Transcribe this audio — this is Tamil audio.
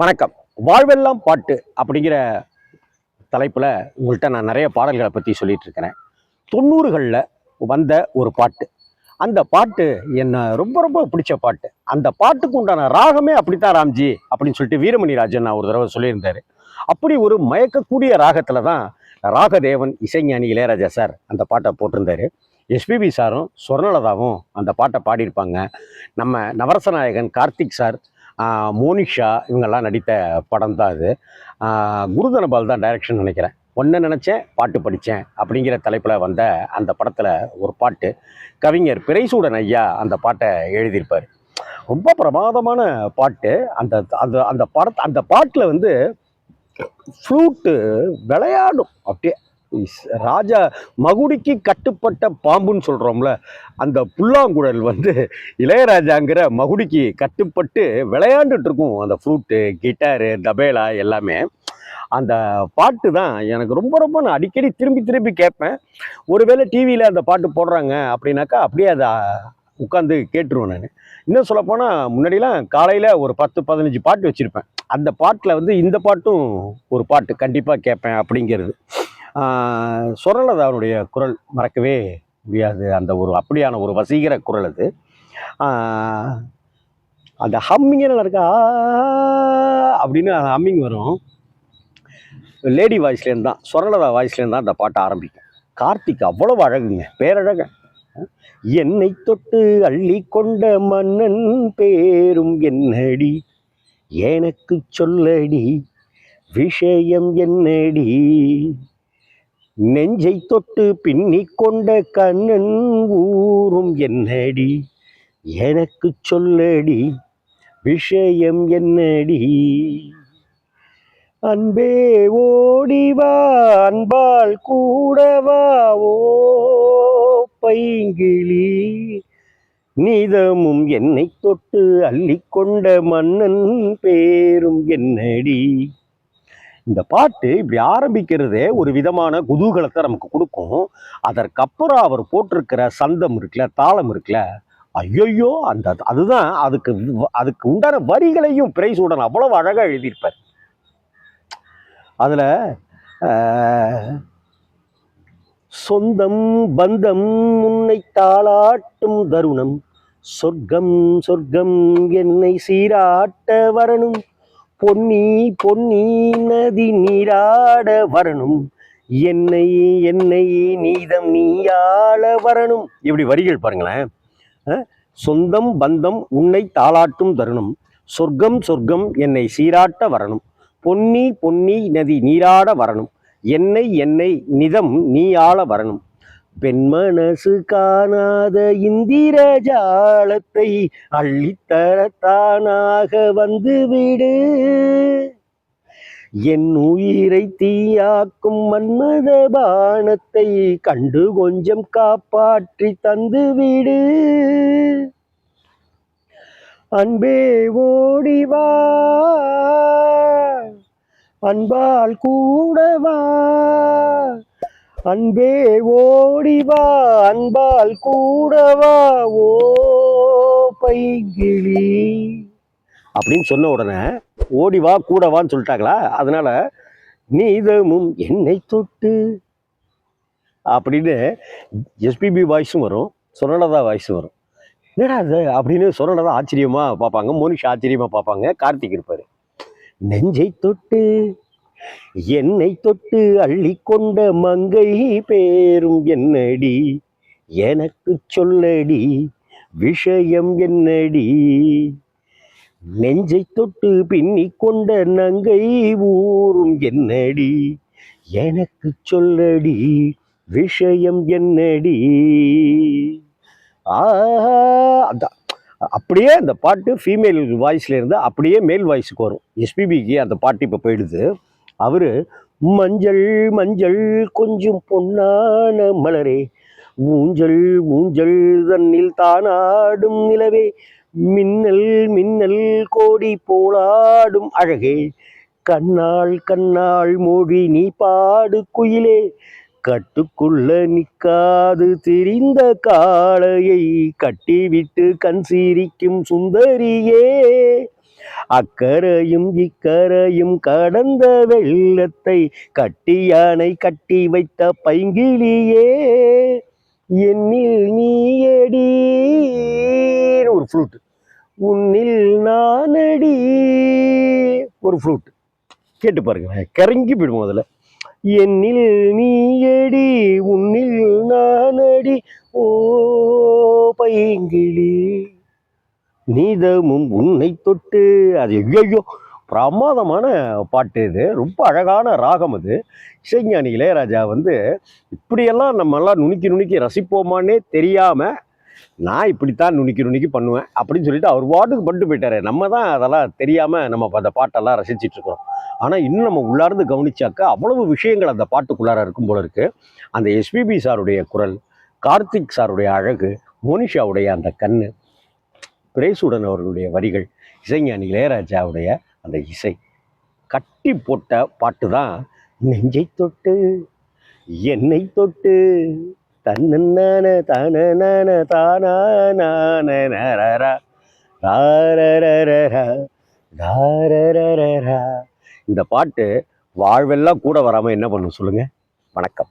வணக்கம். வாழ்வெல்லாம் பாட்டு அப்படிங்கிற தலைப்பில் உங்கள்கிட்ட நான் நிறைய பாடல்களை பற்றி சொல்லிகிட்டு இருக்கிறேன். தொண்ணூறுகளில் வந்த ஒரு பாட்டு. அந்த பாட்டு என்ன ரொம்ப ரொம்ப பிடிச்ச பாட்டு. அந்த பாட்டுக்கு உண்டான ராகமே அப்படித்தான் ராம்ஜி அப்படின்னு சொல்லிட்டு வீரமணி ராஜன் நான் ஒரு தடவை சொல்லியிருந்தாரு. அப்படி ஒரு மயக்கக்கூடிய ராகத்தில் தான் ராகதேவன் இசைஞானி இளையராஜா சார் அந்த பாட்டை போட்டிருந்தார். எஸ்பிபி சாரும் சொர்ணலதாவும் அந்த பாட்டை பாடியிருப்பாங்க. நம்ம நவரசநாயகன் கார்த்திக் சார் மோனிஷா இவங்கெல்லாம் நடித்த படம் தான் அது. குருதனபால் தான் டைரக்ஷன் நினைக்கிறேன். ஒன்று நினச்சேன் பாட்டு படித்தேன் அப்படிங்கிற தலைப்பில் வந்த அந்த படத்தில் ஒரு பாட்டு. கவிஞர் பிறைசூடன் ஐயா அந்த பாட்டை எழுதியிருப்பார். ரொம்ப பிரமாதமான பாட்டு. அந்த அந்த அந்த படத்தை அந்த பாட்டில் வந்து ஃப்ளூட்டு விளையாடும். அப்படியே ராஜா மகுடிக்கு கட்டுப்பட்ட பாம்புன்னு சொல்கிறோம்ல அந்த புல்லாங்குழல் வந்து இளையராஜாங்கிற மகுடிக்கு கட்டுப்பட்டு விளையாண்டுட்டு இருக்கும் அந்த ஃப்ளூட்டு கிட்டாரு தபேலா எல்லாமே. அந்த பாட்டு தான் எனக்கு ரொம்ப ரொம்ப நான் அடிக்கடி திரும்பி திரும்பி கேட்பேன். ஒருவேளை டிவியில் அந்த பாட்டு போடுறாங்க அப்படின்னாக்கா அப்படியே அதை உட்காந்து கேட்டுருவேன் நான். இன்னும் சொல்லப்போனால் முன்னாடிலாம் காலையில் ஒரு பத்து பதினஞ்சு பாட்டு வச்சுருப்பேன். அந்த பாட்டில் வந்து இந்த பாட்டும் ஒரு பாட்டு கண்டிப்பாக கேட்பேன் அப்படிங்கிறது. ஆஹ் சுரலதாவுடைய குரல் மறக்கவே முடியாது. அந்த ஒரு அப்படியான ஒரு வசீகர குரல் அது. அந்த ஹம்மிங்கே இருக்கா? அப்படின்னு ஹம்மிங் வரும். லேடி வாய்ஸ்லேருந்து தான் சொரலதா வாய்ஸ்லேருந்து தான் அந்த பாட்டு ஆரம்பிக்கும். கார்த்திக் அவ்வளவு அழகுங்க பேரழக என்னை தொட்டு அள்ளி கொண்ட மன்னன் பேரும் என்னடி? எனக்கு சொல்லடி விஷயம் என்னடி? நெஞ்சை தொட்டு பின்னிக் கொண்ட கண்ணன் ஊரும் என்னடி? எனக்கு சொல்லடி விஷயம் என்னடி? அன்பே ஓடிவா அன்பால் கூடவா ஓ பைங்கிளி நீதமும் என்னை தொட்டு அள்ளிக்கொண்ட மன்னன் பேரும் என்னடி? இந்த பாட்டு இப்படி ஆரம்பிக்கிறதே ஒரு விதமான குதூகலத்தை நமக்கு கொடுக்கும். அதற்கப்புறம் அவர் போட்டிருக்கிற சந்தம் இருக்குல்ல தாளம் இருக்குல்ல ஐயையோ அந்த அதுதான் அதுக்கு அதுக்கு உண்டான வரிகளையும் பிரைஸுடன் அவ்வளவு அழகாக எழுதியிருப்பார். அதில் சொந்தம் பந்தம் உன்னை தாளாட்டும் தருணம் சொர்க்கம் சொர்க்கம் என்னை சீராட்ட வரணும். பொன்னி பொன்னி நதி நீராட வரணும். என்னை என்னை நீதம் நீயாள வரணும். இப்படி வரிகள் பாருங்களேன். சொந்தம் பந்தம் உன்னை தாளாட்டும் தருணம். சொர்க்கம் சொர்க்கம் என்னை சீராட்ட வரணும். பொன்னி பொன்னி நதி நீராட வரணும். என்னை என்னை நிதம் நீ ஆள வரணும். பெண்மனசு காணாத இந்திர ஜாலத்தை அள்ளித்தரத்தானாக வந்துவிடு. என் உயிரை தீயாக்கும் மன்மத பானத்தை கண்டு கொஞ்சம் காப்பாற்றி தந்துவிடு. அன்பே ஓடிவா அன்பால் கூடவா அன்பே ஓடிவா அன்பால் கூடவா ஓ பைங்கிளி அப்படின்னு சொன்ன உடனே ஓடிவா கூடவான்னு சொல்லிட்டாங்களா? அதனால நீதமும் என்னை தொட்டு அப்படின்னு எஸ்பிபி வாய்ஸும் வரும் சுரலதா வாய்ஸும் வரும். என்னடா அது அப்படின்னு சுரலதா ஆச்சரியமாக பார்ப்பாங்க. மோனிஷா ஆச்சரியமாக பார்ப்பாங்க. கார்த்திக் இருப்பார். நெஞ்சை தொட்டு என்னை தொட்டு அள்ளிக்கொண்ட மங்கை பேரும் என்னடி? எனக்கு சொல்லடி விஷயம் என்னடி? நெஞ்சை தொட்டு பின்னிக் கொண்ட நங்கை ஊரும் என்னடி? எனக்கு சொல்லடி விஷயம் என்னடி? ஆஹா அதான் அப்படியே அந்த பாட்டு ஃபீமேல் வாய்ஸ்ல இருந்து அப்படியே மேல் வாய்ஸுக்கு வரும். எஸ்பிபிக்கு அந்த பாட்டு இப்போ போயிடுது. அவரு மஞ்சள் மஞ்சள் கொஞ்சம் பொன்னான மலரே ஊஞ்சல் ஊஞ்சல் தன்னில் தானாடும் நிலவே மின்னல் மின்னல் கோடி போலாடும் அழகே கண்ணாள் கண்ணாள் மொழி நீ பாடு குயிலே கட்டுக்குள்ள நிற்காது திரிந்த காளையை கட்டிவிட்டு கண் சிரிக்கும் சுந்தரியே அக்கரையும் இக்கரையும் கடந்த வெள்ளத்தை கட்டியானை கட்டி வைத்த பைங்கிலியே என்னில் நீயடி. ஒரு ஃப்ளூட் உன்னில் நானடி. ஒரு ஃப்ளூட் கேட்டு பாருங்க கிறங்கி போயிடும் முதல்ல. என்னில் நீயடி உன்னில் நானடி. ஓ பைங்கிலி நீதமும் உன்னை தொட்டு. அது ஐயோ பிரமாதமான பாட்டு இது. ரொம்ப அழகான ராகம் அது. இசைஞானி இளையராஜா வந்து இப்படியெல்லாம் நம்மெல்லாம் நுணுக்கி நுணுக்கி ரசிப்போமானே தெரியாமல் நான் இப்படித்தான் நுணுக்கி நுணுக்கி பண்ணுவேன் அப்படின்னு சொல்லிட்டு அவர் பாட்டுக்கு பண்ணிட்டு போயிட்டாரு. நம்ம தான் அதெல்லாம் தெரியாமல் நம்ம அந்த பாட்டெல்லாம் ரசிச்சிட்டு ஆனால் இன்னும் நம்ம உள்ளார்ந்து கவனிச்சாக்கா அவ்வளவு விஷயங்கள் அந்த பாட்டுக்குள்ளார இருக்கும் போல இருக்கு. அந்த எஸ்பிபி சாருடைய குரல் கார்த்திக் சாருடைய அழகு மோனிஷாவுடைய அந்த கண்ணு பிரேசுடன் அவர்களுடைய வரிகள் இசைஞானி இளையராஜாவுடைய அந்த இசை. கட்டி போட்ட பாட்டு தான் நெஞ்சை தொட்டு என்னை தொட்டு தன்னன்னான தானனான தானான இந்த பாட்டு வாழ்வெல்லாம் கூட வராமல் என்ன பண்ணும் சொல்லுங்கள் வணக்கம்.